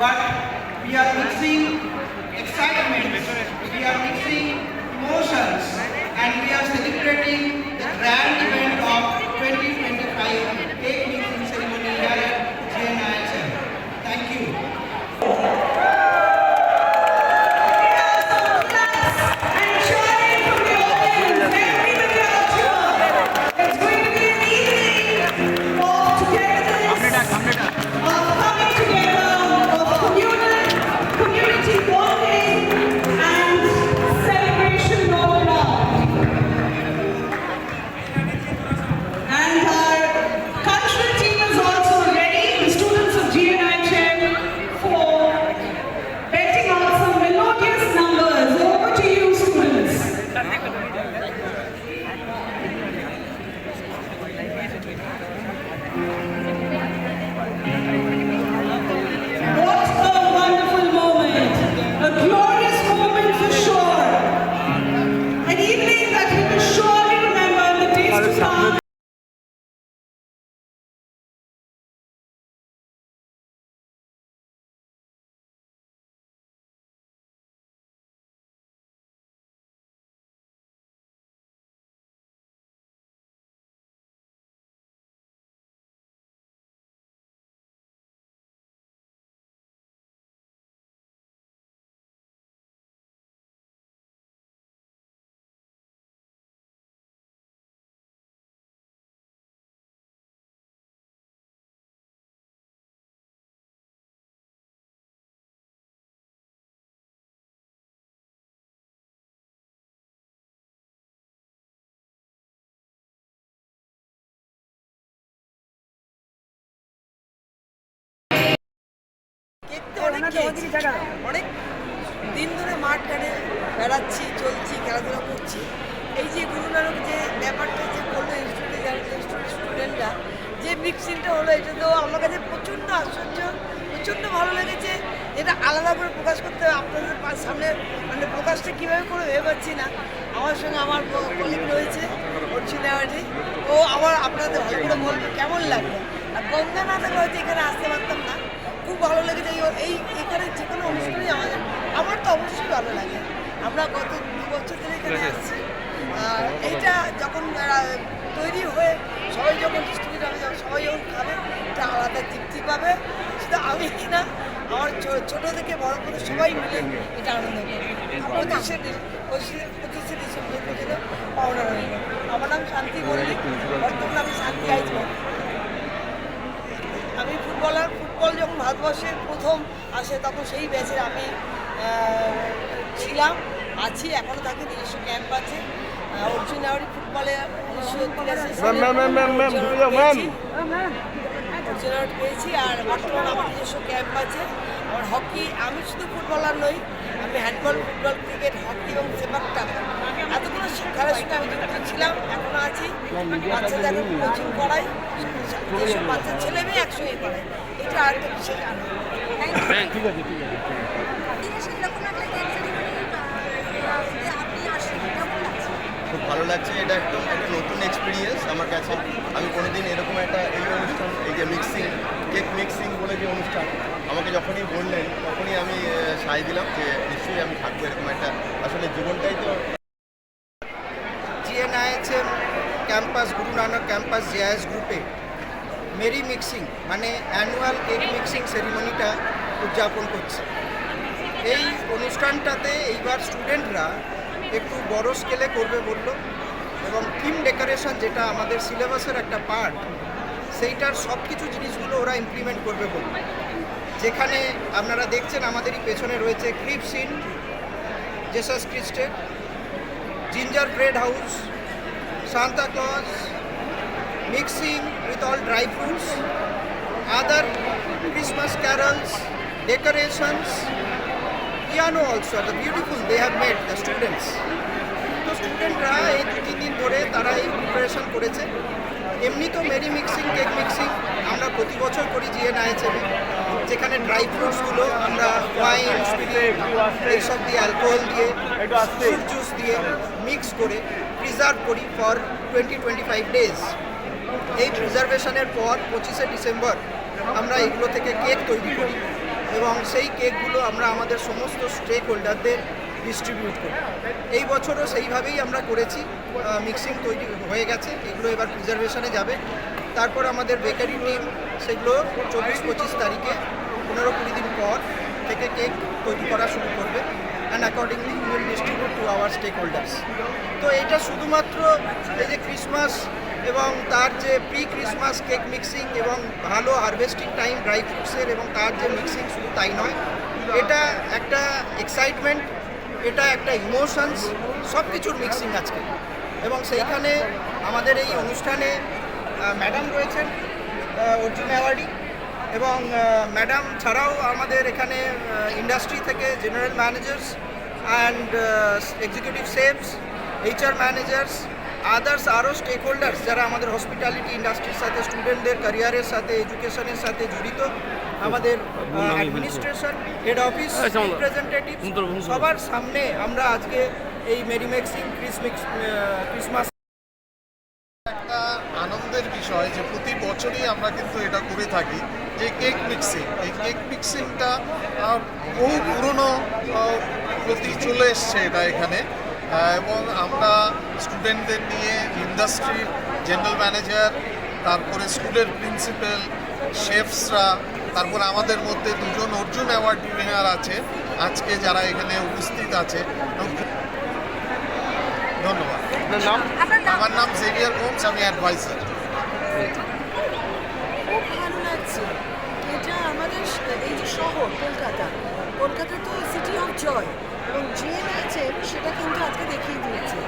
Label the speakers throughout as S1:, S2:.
S1: But we are mixing excitement, we are mixing emotions, and we are celebrating the grand event of 2025
S2: অনেক দিন ধরে মাঠ ঘাটে বেড়াচ্ছি চলছি খেলাধুলা করছি। এই যে গুরু নানক যে ব্যাপারটা যে করল স্টুডেন্টরা যে মিক্সিংটা হলো এটা তো আমার কাছে প্রচণ্ড আশ্চর্য প্রচণ্ড ভালো লেগেছে। এটা আলাদা করে প্রকাশ করতে হবে। আপনাদের সামনে মানে প্রকাশটা কীভাবে করে ভেবে পাচ্ছি না। আমার সঙ্গে আমার কলিগ রয়েছে অর্চুনাওয়ারি ও আবার আপনাদের ভালো করে বলবে কেমন লাগল। আর গঙ্গা না থাকলে হয়তো এখানে আসতে পারতাম না। খুব ভালো লেগেছে। এই এই এখানে যে কোনো অনুষ্ঠানই আমাদের আমার তো অবশ্যই ভালো লাগে। আমরা গত দু বছর ধরে এখানে আসছি আর এইটা যখন তৈরি হয়ে সবাই যখন ডিস্ট্রিবিউট হবে যখন সবাই যখন খাবে এটা আলাদা তৃপ্তি পাবে। শুধু আমি না আমার ছোট থেকে বড় করে সবাই মিলে এটা আনন্দ করবে পঁচিশে পঁচিশে ডিসেম্বর পর্যন্ত পাওনা রইল আমার নাম শান্তি মল্লিক বর্তমানে আমি শান্তি আইজমান আমি ফুটবলার। ফুটবল যখন ভারতবর্ষের প্রথম আসে তখন সেই ব্যাচে আমি ছিলাম আছি এখনও থাকি নিজস্ব ক্যাম্প আছে। অর্জুন আওয়ারি ফুটবলে উনিশশো তিরাশি অর্জুন পেয়েছি। পেয়েছি আর বর্তমানে আমার নিজস্ব ক্যাম্প আছে। আমার হকি আমি শুধু ফুটবলার নই আমি হ্যান্ডবল ফুটবল ক্রিকেট হকি এবং এতগুলো আমি যুক্ত ছিলাম এখনও আছি। বাচ্চাদের কোচিং করাই। যেসব বাচ্চা ছেলে মেয়ে একসঙ্গে করাই। এটা আরেকটা বিশেষ আনন্দ
S3: ঠিক আছে ঠিক আছে
S4: বিদেশে এরকম একটা কেমন লাগছে?
S5: খুব ভালো লাগছে। এটা একদম একটা নতুন এক্সপিরিয়েন্স আমার কাছে। আমি কোনোদিন এরকম একটা এই অনুষ্ঠান এই যে মিক্সিং কেক মিক্সিং বলে যে অনুষ্ঠান আমাকে যখনই বললেন তখনই আমি সায় দিলাম যে নিশ্চয়ই আমি থাকব এরকম একটা। আসলে জীবনটাই তো
S1: campus Guru Nanak campus JIS গ্রুপে মেরি মিক্সিং মানে অ্যানুয়াল কেক মিক্সিং সেরিমনিটা উদযাপন করছে। এই অনুষ্ঠানটাতে এইবার স্টুডেন্টরা একটু বড় স্কেলে করবে বলল এবং থিম ডেকোরেশন যেটা আমাদের সিলেবাসের একটা পার্ট সেইটার সব কিছু জিনিসগুলো ওরা ইমপ্লিমেন্ট করবে বলল। যেখানে আপনারা দেখছেন আমাদেরই পেছনে রয়েছে ক্রিপ সিন জেসাস ক্রিস্টের ginger bread house, Santa Claus, mixing with all dry fruits, other Christmas carols, decorations, piano also, the beautiful they have made, the students. তো স্টুডেন্টরা এই দু তিন দিন ধরে তারা এই প্রিপারেশন করেছে এমনি তো মেরি মিক্সিং কেক মিক্সিং আমরা প্রতি বছর করি জিএন আইএচএমে যেখানে ড্রাই ফ্রুটসগুলো আমরা ওয়াইন এইসব দিয়ে অ্যালকোহল দিয়ে ফ্রুট জুস দিয়ে মিক্স করে প্রিজার্ভ করি for twenty twenty five days এই প্রিজার্ভেশনের পর পঁচিশে ডিসেম্বর আমরা এগুলো থেকে কেক তৈরি করি এবং সেই কেকগুলো আমরা আমাদের সমস্ত স্টেক হোল্ডারদের ডিস্ট্রিবিউট করি। এই বছরও সেইভাবেই আমরা করেছি মিক্সিং তৈরি হয়ে গেছে, এগুলো এবার প্রিজার্ভেশনে যাবে। তারপর আমাদের বেকারি টিম সেগুলো চব্বিশ পঁচিশ তারিখে, পনেরো কুড়ি দিন পর থেকে কেক তৈরি করা শুরু করবে and accordingly will distribute to our stakeholders তো এটা শুধুমাত্র এই যে ক্রিসমাস এবং তার যে প্রি ক্রিসমাস কেক মিক্সিং এবং ভালো হারভেস্টিং টাইম ড্রাই ফ্রুটসের এবং তার যে মিক্সিং শুধু তাই নয়, এটা একটা এক্সাইটমেন্ট এটা একটা ইমোশনস সব কিছুর মিক্সিং আজকে। এবং সেইখানে আমাদের এই অনুষ্ঠানে ম্যাডাম রয়েছেন অর্জুন অ্যাওয়ার্ডি এবং ম্যাডাম ছাড়াও আমাদের এখানে ইন্ডাস্ট্রি থেকে জেনারেল ম্যানেজার্স অ্যান্ড এক্সিকিউটিভ সেভস এইচআর ম্যানেজার্স আদার্স আরও স্টেক হোল্ডার্স যারা আমাদের হসপিটালিটি ইন্ডাস্ট্রির সাথে স্টুডেন্টদের ক্যারিয়ারের সাথে এডুকেশনের সাথে জড়িত আমাদের অ্যাডমিনিস্ট্রেশন হেড অফিস রিপ্রেজেন্টেটিভ সবার সামনে আমরা আজকে এই মেরিমেক্সিং ক্রিসমিক্স ক্রিসমাস
S6: বিষয় যে প্রতি বছরই আমরা কিন্তু এটা করে থাকি যে কেক মিক্সিং। এই কেক মিক্সিংটা বহু পুরনো প্রতি চলে এসছে এটা এখানে। এবং আমরা স্টুডেন্টদের নিয়ে ইন্ডাস্ট্রির জেনারেল ম্যানেজার তারপরে স্কুলের প্রিন্সিপাল শেফসরা তারপর আমাদের মধ্যে দুজন অর্জুন অ্যাওয়ার্ড উইনার আছে। আজকে যারা এখানে উপস্থিত আছে ধন্যবাদ।
S5: আপনার নাম?
S4: আপনার নাম?
S6: আমার নাম জেভিয়ার হোমস আমি অ্যাডভাইজার।
S7: খুব ভালো লাগছে। এটা আমাদের এই যে শহর, কলকাতা কলকাতা তো সিটি অফ জয় এবং যে আছে সেটা কিন্তু আজকে দেখিয়ে দিয়েছে।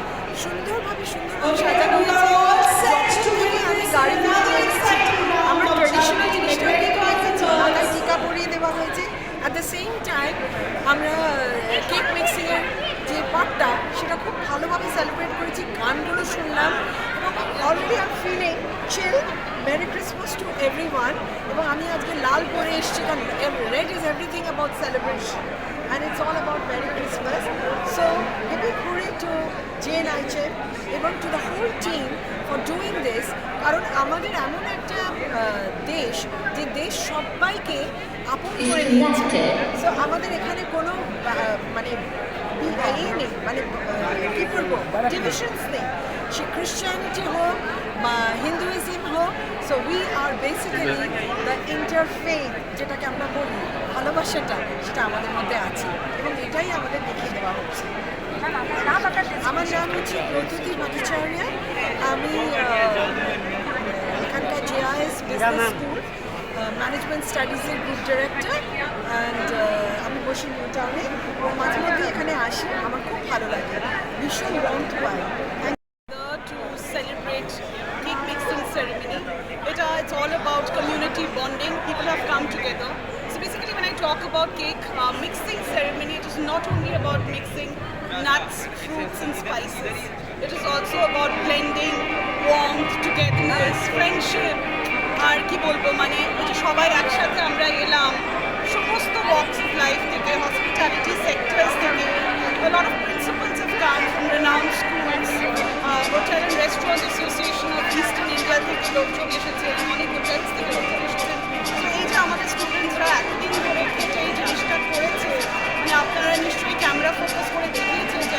S7: সুন্দরভাবে সুন্দরভাবে সাজানো হয়েছে। আমি গাড়ি আমরা ট্রেডিশনাল জিনিসটাকে দেওয়া হয়েছে। অ্যাট দ্য সেম টাইম আমরা কেক মিক্সিংয়ের যে পার্টটা সেটা খুব ভালোভাবে সেলিব্রেট করেছি। গানগুলো শুনলাম। Already I'm feeling chill merry Christmas to everyone এবং আমি আজকে লাল পরে এসেছি কারণ red is everything about celebration and it's all about merry Christmas so happy ঘুরে টু জেন আইচে এবং to the whole team for doing this কারণ আমাদের এমন একটা দেশ যে দেশ সবাইকে আপন করে নিয়েছে সো আমাদের এখানে কোনো মানে এই নেই মানে কি বলব? ডিভিশনস নেই। সে ক্রিশ্চিয়ানিটি হোক বা হিন্দুইজম হোক so we are basically the interfaith যেটাকে আমরা বলি ভালোবাসাটা সেটা আমাদের মধ্যে আছে এবং এটাই আমাদের দেখিয়ে দেওয়া হচ্ছে। আমার নাম হচ্ছে প্রদ্যুতি ভট্টাচার্য। আমি এখানকার জেআইএস বিজনেস স্কুল ম্যানেজমেন্ট স্টাডিজের গ্রুপ ডিরেক্টর অ্যান্ড আমি বসি নিউ টাউনে এবং মাঝে মধ্যে এখানে আসি আমার খুব ভালো লাগে। ভীষণ রন্ত পাই।
S8: And spices. It is also about blending warmth, togetherness, friendship. আর কি বলব মানে যে সবাই একসাথে আমরা এলাম সমস্ত ওয়ার্কস অফ লাইফ থেকে হসপিটালিটি সেক্টরস থেকে a lot of principals have come from renowned schools uh, hotel and restaurant association of eastern India থেকে লোকজন এসেছে অনেক হোটেলস থেকে লোকজন এসেছেন তো এই যে আমাদের স্টুডেন্টসরা এতদিন ধরে এই জিনিসটা করেছে মানে আপনারা নিশ্চয়ই ক্যামেরা ফোকাস করে দেখিয়েছেন